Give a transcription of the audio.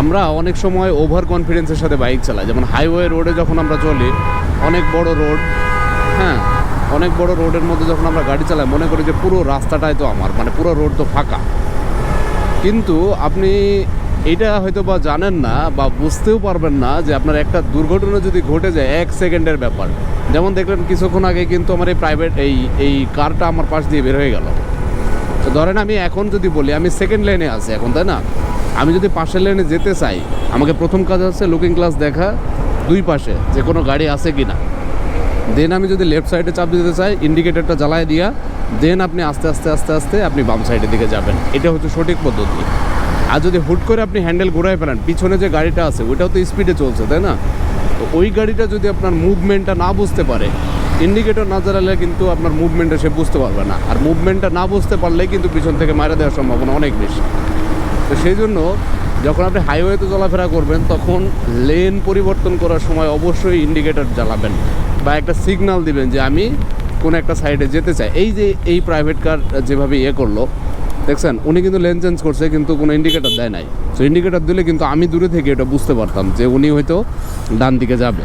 আমরা অনেক সময় ওভার কনফিডেন্সের সাথে বাইক চালাই। যেমন হাইওয়ে রোডে যখন আমরা চলি, অনেক বড় রোড হ্যাঁ অনেক বড় রোডের মধ্যে যখন আমরা গাড়ি চালাই, মনে করি যে পুরো রাস্তাটাই তো আমার মানে পুরো রোড তো ফাঁকা। কিন্তু আপনি এটা হয়তো বা জানেন না বা বুঝতেও পারবেন না যে আপনার একটা দুর্ঘটনা যদি ঘটে যায়, এক সেকেন্ডের ব্যাপার। যেমন দেখলেন, কিছুক্ষণ আগে কিন্তু আমার এই প্রাইভেট এই এই কারটা আমার পাশ দিয়ে বের হয়ে গেল। তো ধরেন আমি এখন যদি বলি, আমি সেকেন্ড লেনে আছি এখন, তাই না? আমি যদি পাশের লেনে যেতে চাই, আমাকে প্রথম কাজ হচ্ছে লুকিং গ্লাস দেখা, দুই পাশে যে কোনো গাড়ি আছে কি না দেন আমি যদি লেফট সাইডে চাপ দিতে চাই ইন্ডিকেটরটা জ্বালায় দিয়া দেন আপনি আস্তে আস্তে আস্তে আস্তে আপনি বাম সাইডের দিকে যাবেন। এটা হচ্ছে সঠিক পদ্ধতি। আর যদি হুট করে আপনি হ্যান্ডেল ঘুরাই ফেলেন, পিছনে যে গাড়িটা আছে, ওইটাও তো স্পিডে চলছে, তাই না? তো ওই গাড়িটা যদি আপনার মুভমেন্টটা না বুঝতে পারে ইন্ডিকেটর না জ্বালালে কিন্তু আপনার মুভমেন্টটা সে বুঝতে পারবে না। আর মুভমেন্টটা না বুঝতে পারলে কিন্তু পিছন থেকে মারা দেওয়ার সম্ভাবনা অনেক বেশি। তো সেই জন্য যখন আপনি হাইওয়েতে চলাফেরা করবেন, তখন লেন পরিবর্তন করার সময় অবশ্যই ইন্ডিকেটর জ্বালাবেন বা একটা সিগন্যাল দিবেন যে আমি কোন একটা সাইডে যেতে চাই। এই যে এই প্রাইভেট কার যেভাবে ইয়ে করল, দেখছেন? উনি কিন্তু লেন চেঞ্জ করছে, কিন্তু কোনো ইন্ডিকেটর দেয় নাই। তো ইন্ডিকেটর দিলে কিন্তু আমি দূরে থেকে এটা বুঝতে পারতাম যে উনি হয়তো ডান দিকে যাবে।